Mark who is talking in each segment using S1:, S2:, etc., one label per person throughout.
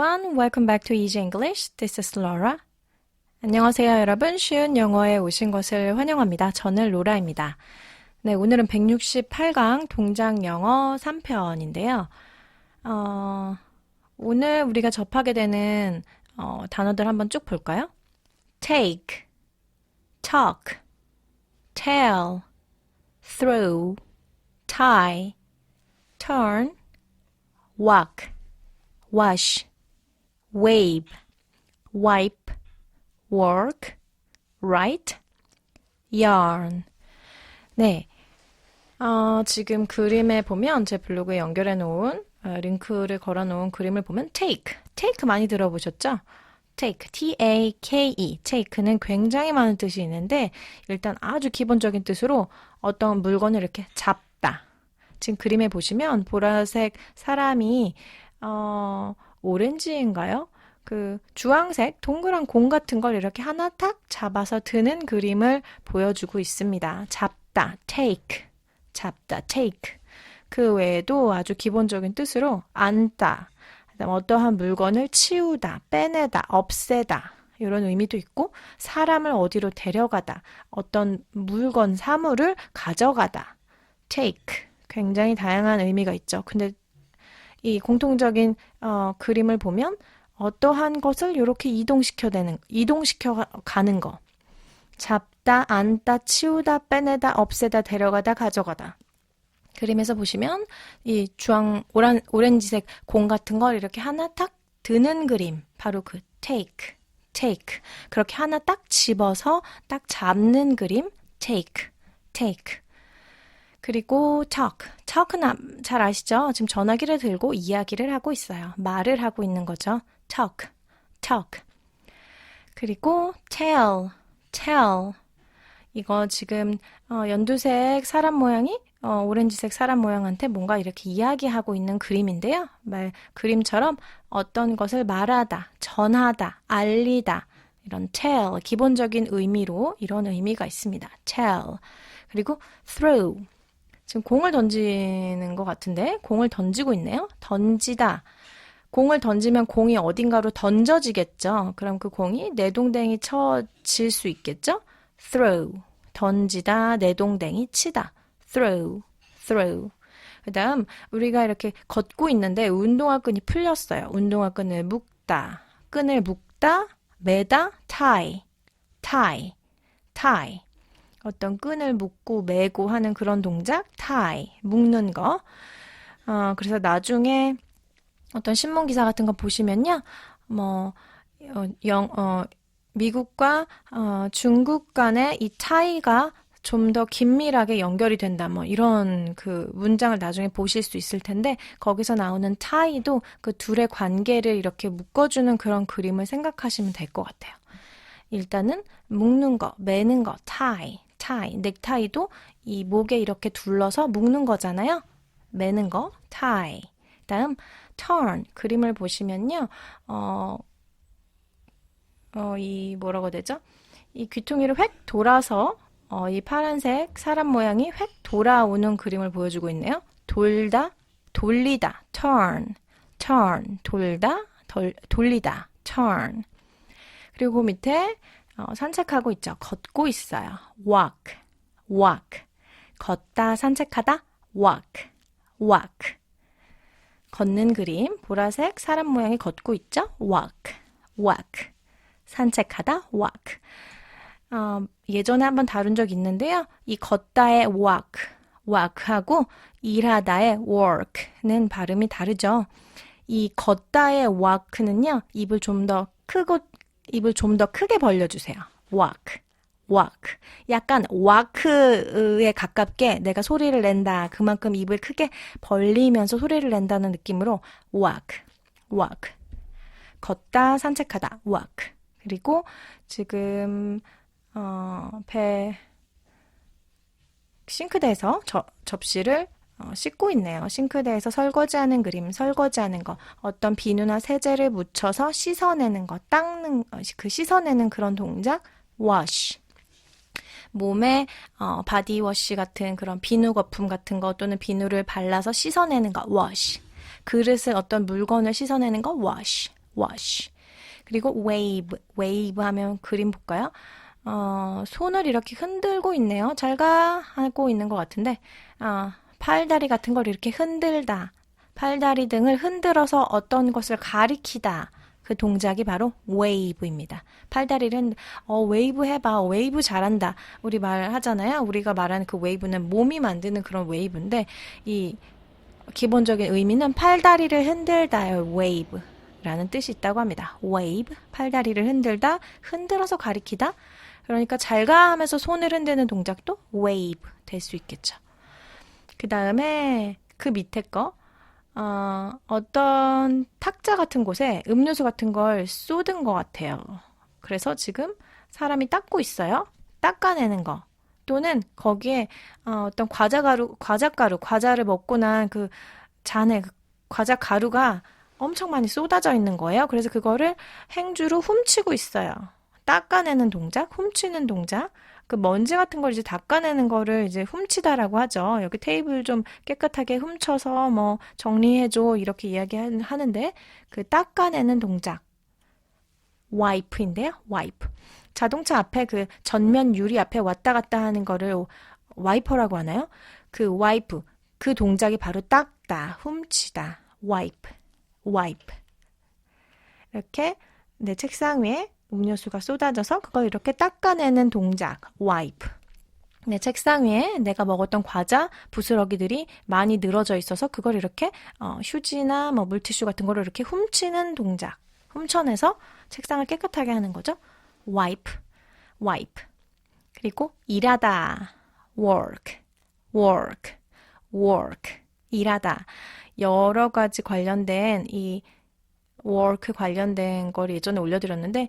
S1: everyone. Welcome back to Easy English. This is Laura. 안녕하세요, 여러분. 쉬운 영어에 오신 것을 환영합니다. 저는 로라입니다. 네, 오늘은 168강 동작 영어 3편인데요. 어, 오늘 우리가 접하게 되는 어, 단어들 한번 쭉 볼까요? take, talk, tell, throw, tie, turn, walk, wash, wave, wipe, work, write, yarn. 네. 어, 지금 그림에 보면 제 블로그에 연결해 놓은 어, 링크를 걸어 놓은 그림을 보면 take, take 많이 들어보셨죠? take, T-A-K-E, take는 굉장히 많은 뜻이 있는데 일단 아주 기본적인 뜻으로 어떤 물건을 이렇게 잡다. 지금 그림에 보시면 보라색 사람이 어, 오렌지인가요? 그 주황색 동그란 공 같은 걸 이렇게 하나 탁 잡아서 드는 그림을 보여주고 있습니다. 잡다, take, 잡다, take. 그 외에도 아주 기본적인 뜻으로 안다, 어떠한 물건을 치우다, 빼내다, 없애다 이런 의미도 있고 사람을 어디로 데려가다, 어떤 물건, 사물을 가져가다, take 굉장히 다양한 의미가 있죠. 근데 이 공통적인 어, 그림을 보면 어떠한 것을 이렇게 이동시켜내는, 이동시켜 가는 거. 잡다, 앉다, 치우다, 빼내다, 없애다, 데려가다, 가져가다. 그림에서 보시면 이 주황, 오란, 오렌지색 공 같은 걸 이렇게 하나 딱 드는 그림. 바로 그 take, take. 그렇게 하나 딱 집어서 딱 잡는 그림. take, take. 그리고 talk. talk는 잘 아시죠? 지금 전화기를 들고 이야기를 하고 있어요. 말을 하고 있는 거죠. talk, talk. 그리고 tell, tell. 이거 지금 어, 연두색 사람 모양이 어, 오렌지색 사람 모양한테 뭔가 이렇게 이야기하고 있는 그림인데요. 말 그림처럼 어떤 것을 말하다, 전하다, 알리다 이런 tell 기본적인 의미로 이런 의미가 있습니다. tell 그리고 throw 지금 공을 던지는 것 같은데 공을 던지고 있네요. 던지다. 공을 던지면 공이 어딘가로 던져지겠죠. 그럼 그 공이 내동댕이 쳐질 수 있겠죠? throw. 던지다, 내동댕이 치다. throw. throw. 그 다음, 우리가 이렇게 걷고 있는데 운동화 끈이 풀렸어요. 운동화 끈을 묶다. 끈을 묶다, 매다, tie. tie. tie. 어떤 끈을 묶고 매고 하는 그런 동작, tie, 묶는 거. 어, 그래서 나중에 어떤 신문 기사 같은 거 보시면요, 뭐, 어, 영, 어, 미국과 어, 중국 간의 이 차이가 좀 더 긴밀하게 연결이 된다. 뭐 이런 그 문장을 나중에 보실 수 있을 텐데 거기서 나오는 차이도 그 둘의 관계를 이렇게 묶어주는 그런 그림을 생각하시면 될 것 같아요. 일단은 묶는 거, 매는 거, tie, tie. 넥타이도 이 목에 이렇게 둘러서 묶는 거잖아요. 매는 거, tie. 다음 turn 그림을 보시면요. 어, 어, 이 뭐라고 되죠? 이 귀퉁이를 획 돌아서 어, 이 파란색 사람 모양이 획 돌아오는 그림을 보여주고 있네요. 돌다, 돌리다, turn, turn, 돌다, 돌, 돌리다, turn. 그리고 밑에 어, 산책하고 있죠. 걷고 있어요. walk, walk. 걷다, 산책하다, walk, walk. 걷는 그림, 보라색 사람 모양이 걷고 있죠? walk, walk. 산책하다, walk. 어, 예전에 한번 다룬 적 있는데요. 이 걷다의 walk, walk하고 일하다의 work는 발음이 다르죠. 이 걷다의 walk는요, 입을 좀 더 크고, 입을 좀 더 크게 벌려주세요. walk, walk. 약간 walk에 가깝게 내가 소리를 낸다. 그만큼 입을 크게 벌리면서 소리를 낸다는 느낌으로 walk, walk. 걷다, 산책하다, walk. 그리고 지금 어, 배 싱크대에서 저, 접시를 어, 씻고 있네요. 싱크대에서 설거지하는 그림, 설거지하는 거, 어떤 비누나 세제를 묻혀서 씻어내는 거, 닦는 어, 그 씻어내는 그런 동작, wash. 몸에 어, 바디워시 같은 그런 비누 거품 같은 거 또는 비누를 발라서 씻어내는 거, wash. 그릇을 어떤 물건을 씻어내는 거, wash, wash. 그리고 wave, wave 하면 그림 볼까요? 어, 손을 이렇게 흔들고 있네요. 잘 가 하고 있는 것 같은데, 아, 팔다리 같은 걸 이렇게 흔들다. 팔다리 등을 흔들어서 어떤 것을 가리키다. 그 동작이 바로 wave입니다. 팔다리를 흔, 어, 웨이브 해봐. 웨이브 잘한다. 우리 말하잖아요. 우리가 말하는 그 웨이브는 몸이 만드는 그런 웨이브인데, 이 기본적인 의미는 팔다리를 흔들다요. wave. 라는 뜻이 있다고 합니다. wave. 팔다리를 흔들다, 흔들어서 가리키다. 그러니까 잘 가 하면서 손을 흔드는 동작도 wave 될수 있겠죠. 그 다음에 그 밑에 거, 어, 어떤 탁자 같은 곳에 음료수 같은 걸 쏟은 것 같아요. 그래서 지금 사람이 닦고 있어요. 닦아내는 거. 또는 거기에 어, 어떤 과자 가루, 과자 가루, 과자를 먹고 난 그 잔에 그 과자 가루가 엄청 많이 쏟아져 있는 거예요. 그래서 그거를 행주로 훔치고 있어요. 닦아내는 동작, 훔치는 동작. 그 먼지 같은 걸 이제 닦아내는 거를 이제 훔치다라고 하죠. 여기 테이블 좀 깨끗하게 훔쳐서 뭐 정리해줘. 이렇게 이야기하는데 그 닦아내는 동작. 와이프인데요. 와이프. 자동차 앞에 그 전면 유리 앞에 왔다 갔다 하는 거를 와이퍼라고 하나요? 그 와이프. 그 동작이 바로 닦다, 훔치다. 와이프. 와이프. 이렇게 내 책상 위에 음료수가 쏟아져서 그걸 이렇게 닦아내는 동작, 와이프. 내 책상 위에 내가 먹었던 과자, 부스러기들이 많이 늘어져 있어서 그걸 이렇게 어, 휴지나 뭐 물티슈 같은 거를 이렇게 훔치는 동작, 훔쳐내서 책상을 깨끗하게 하는 거죠. wipe, wipe. 그리고 일하다, work, work, work. 일하다. 여러 가지 관련된 이 work 관련된 걸 예전에 올려드렸는데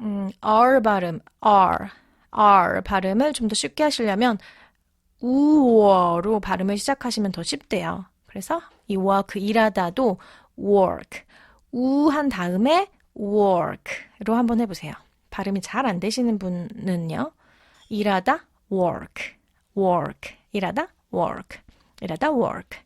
S1: 음, R 발음, R, R 발음을 좀 더 쉽게 하시려면 우어로 발음을 시작하시면 더 쉽대요. 그래서 이 work, 일하다도 work, 우 한 다음에 work로 한번 해보세요. 발음이 잘 안 되시는 분은요. 일하다 work, work, 일하다 work, 일하다 work.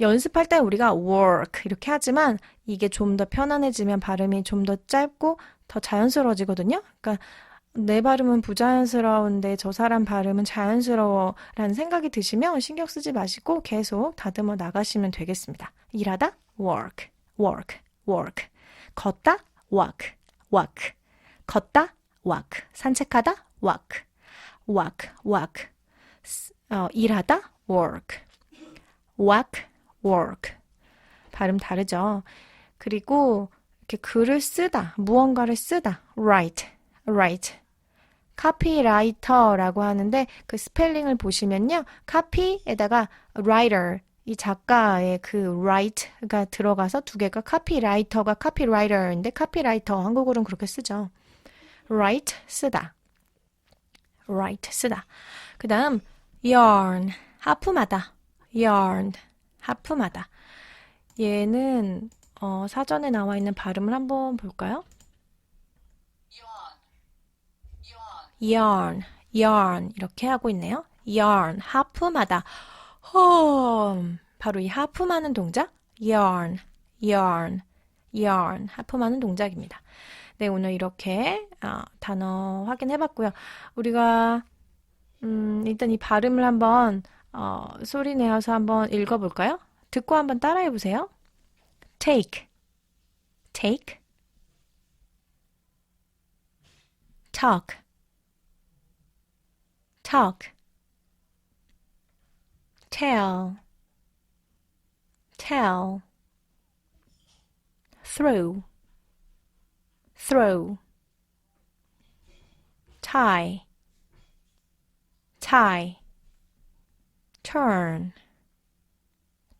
S1: 연습할 때 우리가 work 이렇게 하지만 이게 좀 더 편안해지면 발음이 좀 더 짧고 더 자연스러워지거든요. 그러니까 내 발음은 부자연스러운데 저 사람 발음은 자연스러워라는 생각이 드시면 신경 쓰지 마시고 계속 다듬어 나가시면 되겠습니다. 일하다 work, work, work. 걷다 walk, walk. 걷다 walk. 산책하다 walk, walk, walk. 어, 일하다 work, walk, work. 발음 다르죠. 그리고 이렇게 글을 쓰다, 무언가를 쓰다, write, write. 카피라이터라고 하는데 그 스펠링을 보시면요. 카피에다가 writer, 이 작가의 그 write가 들어가서 두 개가 카피라이터가 카피라이터인데 카피라이터 한국어로는 그렇게 쓰죠. write 쓰다. write 쓰다. 그다음 yarn 하품하다. yarn 하품하다. 얘는 어, 사전에 나와 있는 발음을 한번 볼까요? yarn, yarn 이렇게 하고 있네요. yarn 하품하다. 험 바로 이 하품하는 동작 yarn, yarn, yarn 하품하는 동작입니다. 네, 오늘 이렇게 어, 단어 확인해봤고요. 우리가 음, 일단 이 발음을 한번 어, 소리 내어서 한번 읽어볼까요? 듣고 한번 따라해보세요. Take, take, talk, talk, tell, tell, through, throw, tie, tie, turn,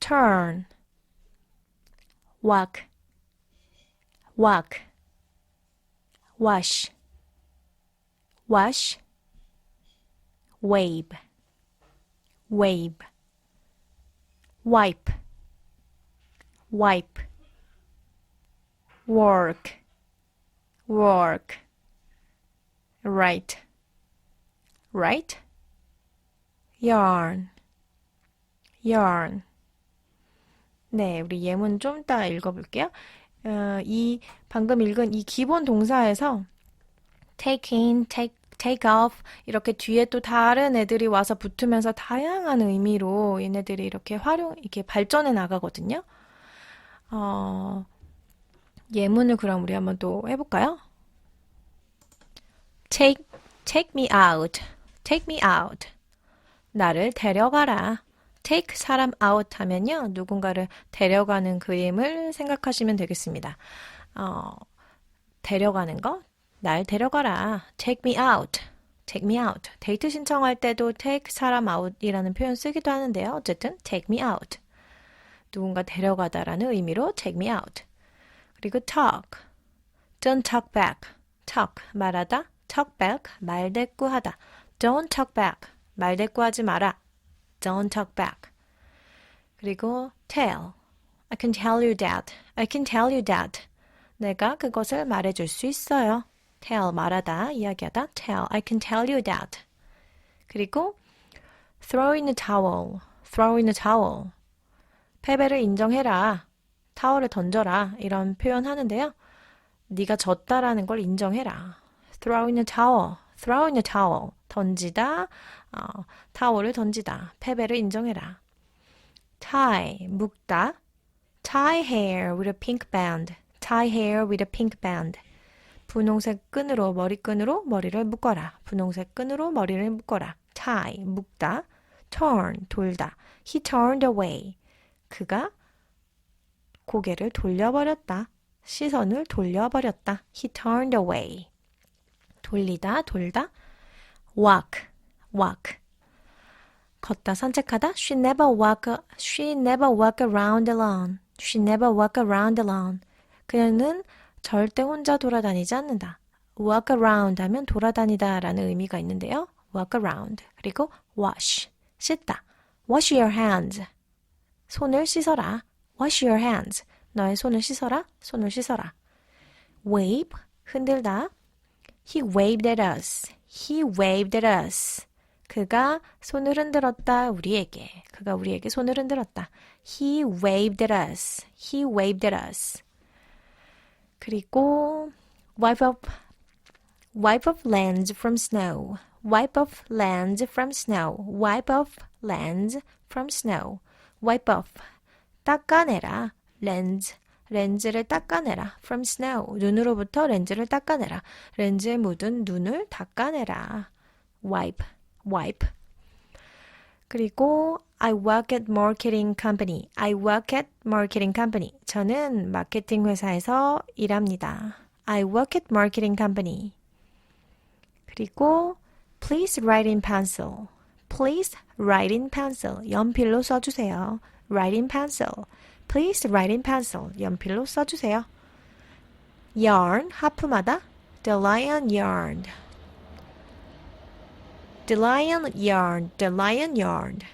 S1: turn, walk, walk, wash, wash, wave, wave, wipe, wipe, work, work, write, write, yarn, yarn. 네, 우리 예문 좀 이따 읽어볼게요. 어, 이 방금 읽은 이 기본 동사에서 take in, take, take off 이렇게 뒤에 또 다른 애들이 와서 붙으면서 다양한 의미로 얘네들이 이렇게 활용, 이렇게 발전해 나가거든요. 어, 예문을 그럼 우리 한번 또 해볼까요? Take, take me out. Take me out. 나를 데려가라. Take 사람 out 하면요. 누군가를 데려가는 그림을 생각하시면 되겠습니다. 어, 데려가는 거. 날 데려가라. take me out. take me out. 데이트 신청할 때도 take 사람 out이라는 표현 쓰기도 하는데요. 어쨌든 take me out. 누군가 데려가다라는 의미로 take me out. 그리고 talk. don't talk back. talk 말하다. talk back 말대꾸하다. don't talk back 말대꾸하지 마라. Don't talk back. 그리고 tell. I can tell you that. I can tell you that. 내가 그것을 말해줄 수 있어요. tell 말하다, 이야기하다. tell. I can tell you that. 그리고 throw in a towel. throw in a towel. 패배를 인정해라. 타월을 던져라. 이런 표현 하는데요. 네가 졌다라는 걸 인정해라. throw in a towel. throw in a towel. 던지다, 어, 타월을 던지다. 패배를 인정해라. tie, 묶다. tie hair with a pink band. tie hair with a pink band. 분홍색 끈으로, 머리끈으로 머리를 묶어라. 분홍색 끈으로 머리를 묶어라. tie, 묶다. turn, 돌다. He turned away. 그가 고개를 돌려버렸다. 시선을 돌려버렸다. He turned away. 돌리다, 돌다. Walk, walk. 걷다, 산책하다. She never walk, she never walk around alone. She never walk around alone. 그녀는 절대 혼자 돌아다니지 않는다. walk around 하면 돌아다니다 라는 의미가 있는데요. walk around. 그리고 wash, 씻다. wash your hands. 손을 씻어라. wash your hands. 너의 손을 씻어라. 손을 씻어라. wave, 흔들다. He waved at us. He waved at us. 그가 손을 흔들었다 우리에게. 그가 우리에게 손을 흔들었다. He waved at us. He waved at us. 그리고 wipe up wipe off lands from snow. wipe off lands from snow. wipe off lands from snow. wipe off 닦아내라. lands 렌즈를 닦아내라. From snow. 눈으로부터 렌즈를 닦아내라. 렌즈에 묻은 눈을 닦아내라. Wipe. Wipe. 그리고 I work at marketing company. I work at marketing company. 저는 마케팅 회사에서 일합니다. I work at marketing company. 그리고 please write in pencil. Please write in pencil. 연필로 써주세요. write in pencil. Please write in pencil. 연필로 써주세요. yarn, 하품하다. The lion yarned. The lion yarned. The lion yarned.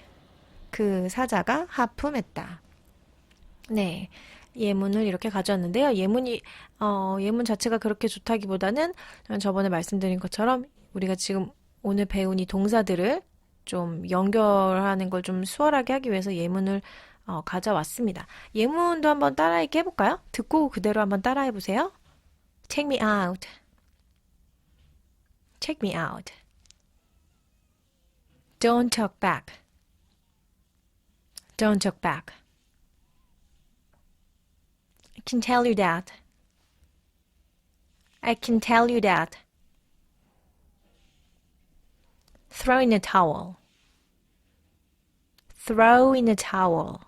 S1: 그 사자가 하품했다. 네. 예문을 이렇게 가져왔는데요. 예문이, 어, 예문 자체가 그렇게 좋다기보다는 저번에 말씀드린 것처럼 우리가 지금 오늘 배운 이 동사들을 좀 연결하는 걸 좀 수월하게 하기 위해서 예문을 어, 가져왔습니다. 예문도 한번 따라하기 해볼까요? 듣고 그대로 한번 따라 해 보세요. Take me out. Take me out. Don't talk back. Don't talk back. I can tell you that. I can tell you that. Throw in a towel. Throw in a towel.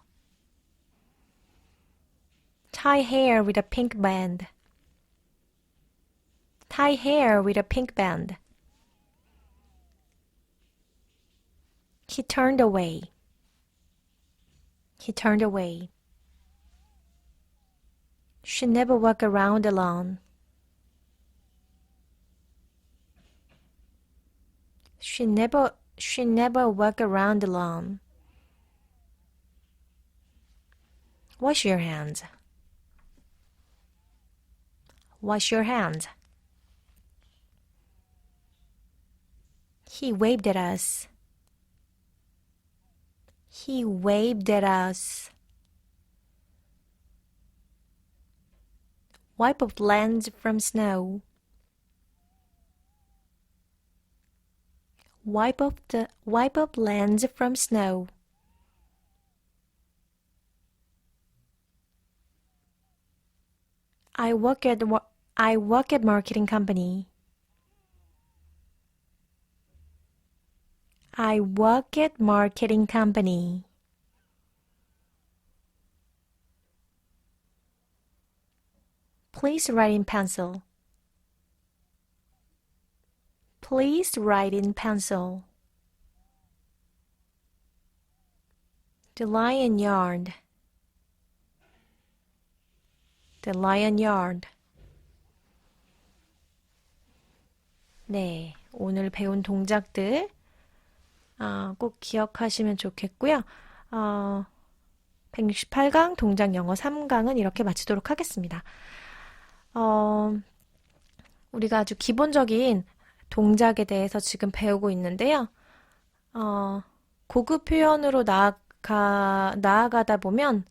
S1: Tie hair with a pink band. Tie hair with a pink band. He turned away. He turned away. She never walk around alone. She never she never walk around alone. Wash your hands. Wash your hands. He waved at us. He waved at us. wipe up lands from snow. Wipe up the wipe up lands from snow. I work at I work at marketing company. I work at marketing company. Please write in pencil. Please write in pencil. The lion yard. The lion yard. 네, 오늘 배운 동작들 아, 꼭 기억하시면 좋겠고요. 어, 168강 동작 영어 3강은 이렇게 마치도록 하겠습니다. 어, 우리가 아주 기본적인 동작에 대해서 지금 배우고 있는데요. 어, 고급 표현으로 나아가, 나아가다 보면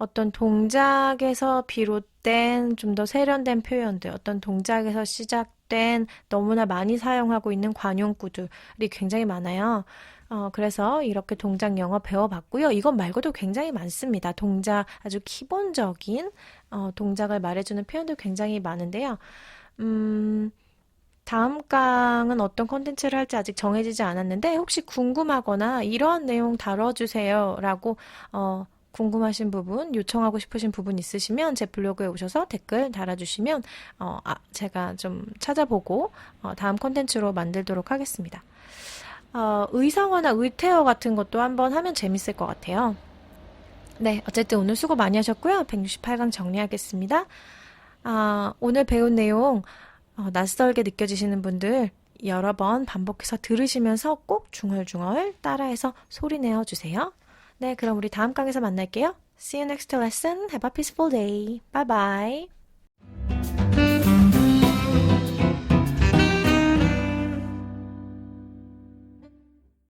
S1: 어떤 동작에서 비롯된 좀 더 세련된 표현들, 어떤 동작에서 시작된 너무나 많이 사용하고 있는 관용구들이 굉장히 많아요. 어, 그래서 이렇게 동작 영어 배워봤고요. 이것 말고도 굉장히 많습니다. 동작, 아주 기본적인 어, 동작을 말해주는 표현들 굉장히 많은데요. 음, 다음 강은 어떤 컨텐츠를 할지 아직 정해지지 않았는데 혹시 궁금하거나 이러한 내용 다뤄주세요 라고 어, 궁금하신 부분, 요청하고 싶으신 부분 있으시면 제 블로그에 오셔서 댓글 달아주시면 어, 아, 제가 좀 찾아보고 어, 다음 컨텐츠로 만들도록 하겠습니다. 어, 의성어나 의태어 같은 것도 한번 하면 재밌을 것 같아요. 네, 어쨌든 오늘 수고 많이 하셨고요. 168강 정리하겠습니다. 아, 오늘 배운 내용 어, 낯설게 느껴지시는 분들 여러 번 반복해서 들으시면서 꼭 중얼중얼 따라해서 소리 내어 주세요. 네, 그럼 우리 다음 강에서 만날게요. See you next lesson. Have a peaceful day. Bye bye.